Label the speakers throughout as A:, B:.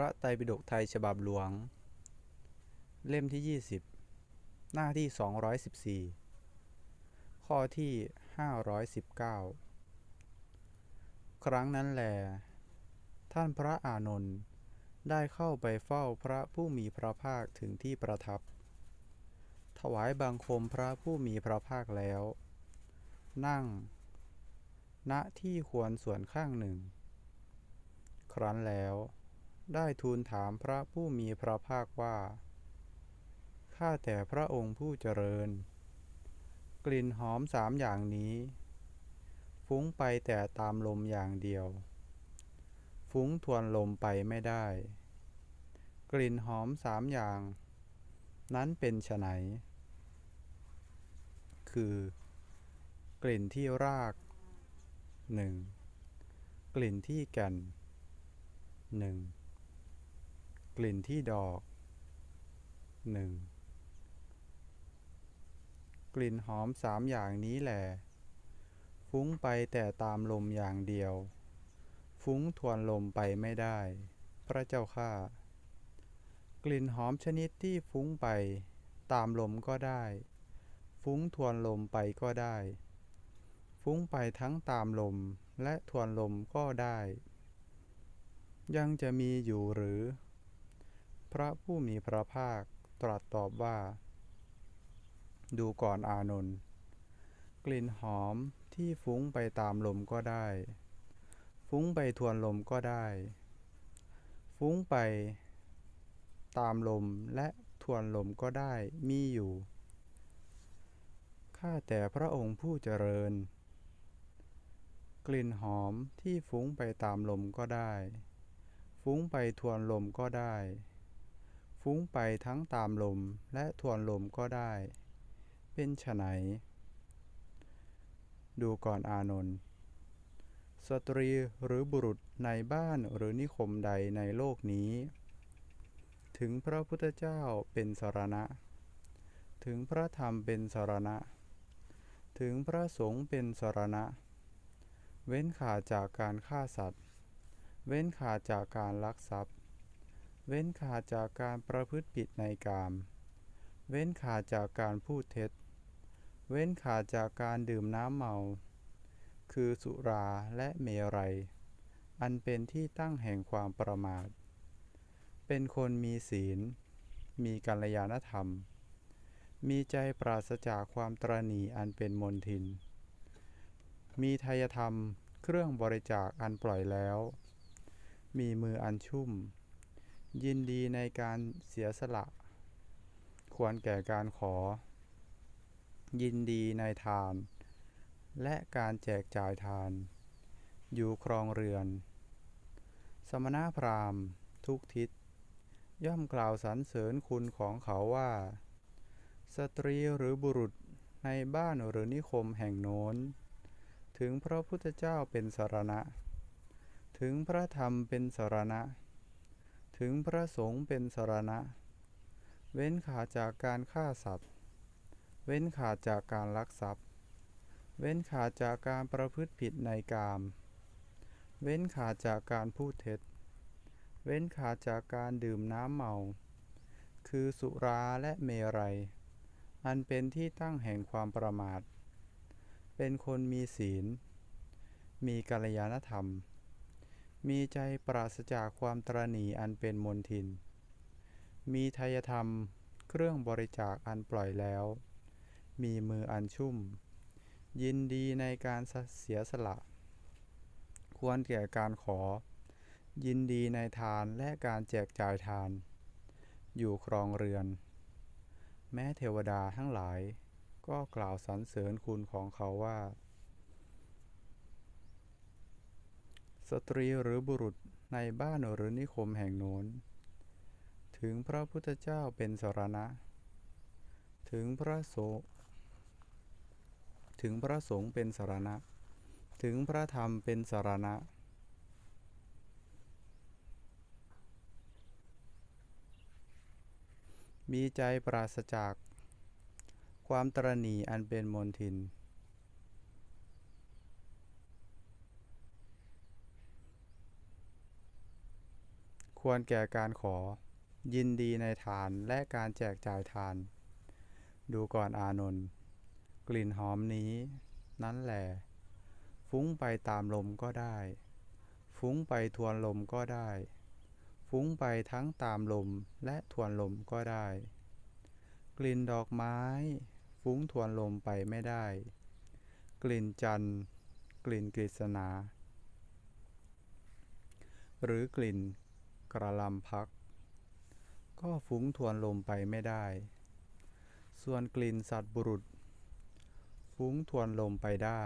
A: ระไตรปิฎกไทยฉบับหลวง เล่มที่ 20 หน้าที่ 214 ข้อที่ 519 ครั้งนั้นแลท่านพระอานนท์ได้เข้าไปเฝ้าพระผู้มีพระภาคถึงที่ประทับ ถวายบังคมพระผู้มีพระภาคแล้ว นั่ง ณที่ควรส่วนข้างหนึ่ง ครั้นแล้ว ได้ทูลถามพระผู้มีพระภาคว่า ข้าแต่พระองค์ผู้เจริญ กลิ่นหอมสามอย่างนี้ ฟุ้งไปแต่ตามลมอย่างเดียว ฟุ้งทวนลมไปไม่ได้ กลิ่นหอมสามอย่าง นั้นเป็นไฉนคือ กลิ่นที่รากหนึ่งกลิ่นที่แก่นหนึ่ง กลิ่นที่ดอกหนึ่งกลิ่นหอมสามอย่างนี้แหละฟุ้งไปแต่ตามลมอย่างเดียว ฟุ้งทวนลมไปไม่ได้ พระเจ้าข้ากลิ่นหอมชนิดที่ฟุ้งไป ตามลมก็ได้ ฟุ้งทวนลมไปก็ได้ ฟุ้งไปทั้งตามลมและทวนลมก็ได้ ยังจะมีอยู่หรือ พระผู้มีพระภาคตรัสตอบว่า ดูก่อนอานนท์กลิ่นหอมที่ฟุ้งไปตามลมก็ได้ ฟุ้งไปทวนลมก็ได้ ฟุ้งไปตามลมและทวนลมก็ได้มีอยู่ ข้าแต่พระองค์ผู้เจริญ กลิ่นหอมที่ฟุ้งไปตามลมก็ได้ ฟุ้งไปทวนลมก็ได้ ฟุ้งไปทั้งตามลมและทวนลมก็ได้ เป็นไฉนดูก่อนอานนท์สตรีหรือบุรุษในบ้านหรือนิคมใดในโลกนี้ ถึงพระพุทธเจ้าเป็นสรณะ ถึงพระธรรมเป็นสรณะ ถึงพระสงฆ์เป็นสรณะ เว้นขาดจากการฆ่าสัตว์ เว้นขาดจากการลักทรัพย์ เว้นขาดจากการประพฤติผิดในกาม เว้นขาดจากการพูดเท็จ เว้นขาดจากการดื่มน้ำเมา คือสุราและเมรัย อันเป็นที่ตั้งแห่งความประมาท เป็นคนมีศีล มีกัลยาณธรรม มีใจปราศจากความตรณีอันเป็นมนทิน มีทายธรรมเครื่องบริจาคอันปล่อยแล้ว มีมืออันชุ่ม ยินดีในการเสียสละ ควรแก่การขอ ยินดีในทาน และการแจกจ่ายทาน อยู่ครองเรือน สมณพราหมณ์ ทุกทิศ ย่อมกล่าวสรรเสริญคุณของเขาว่า สตรีหรือบุรุษในบ้านหรือนิคมแห่งโน้น ถึงพระพุทธเจ้าเป็นสรณะ ถึงพระธรรมเป็นสรณะ ถึงพระสงฆ์เป็นสรณะ เว้นขาดจากการฆ่าสัตว์ เว้นขาดจากการลักทรัพย์ เว้นขาดจากการประพฤติผิดในกาม เว้นขาดจากการพูดเท็จ เว้นขาดจากการดื่มน้ำเมา คือสุราและเมรัย อันเป็นที่ตั้งแห่งความประมาท เป็นคนมีศีล มีกัลยาณธรรม มีใจปราศจากความตรณีอันเป็นมนทิน มีทายธรรมเครื่องบริจาคอันปล่อยแล้ว มีมืออันชุ่ม ยินดีในการเสียสละ ควรแก่การขอ ยินดีในทานและการแจกจ่ายทาน อยู่ครองเรือน แม้เทวดาทั้งหลายก็กล่าวสรรเสริญคุณของเขาว่า สตรีหรือบุรุษในบ้านหรือนิคมแห่งโน้น ถึงพระพุทธเจ้าเป็นสรณะ ถึงพระโสถึงพระสงฆ์เป็นสรณะ ถึงพระธรรมเป็นสรณะ มีใจปราศจาก ความตรณีอันเป็นมนทิน ควรแก่การขอ ยินดีในทานและการแจกจ่ายทาน ดูก่อนอานนท์กลิ่นหอมนี้ นั้นแหลฟุ้งไปตามลมก็ได้ ฟุ้งไปทวนลมก็ได้ ฟุ้งไปทั้งตามลมและทวนลมก็ได้ กลิ่นดอกไม้ ฟุ้งทวนลมไปไม่ได้ กลิ่นจันทร์กลิ่นกฤษณาหรือกลิ่น กระลำพัก ก็ฟุ้งทวนลมไปไม่ได้ ส่วนกลิ่นสัตว์บุรุษ ฟุ้งทวนลมไปได้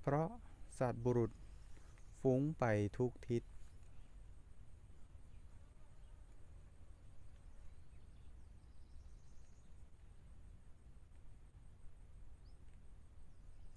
A: เพราะสัตว์บุรุษฟุ้งไปทุกทิศ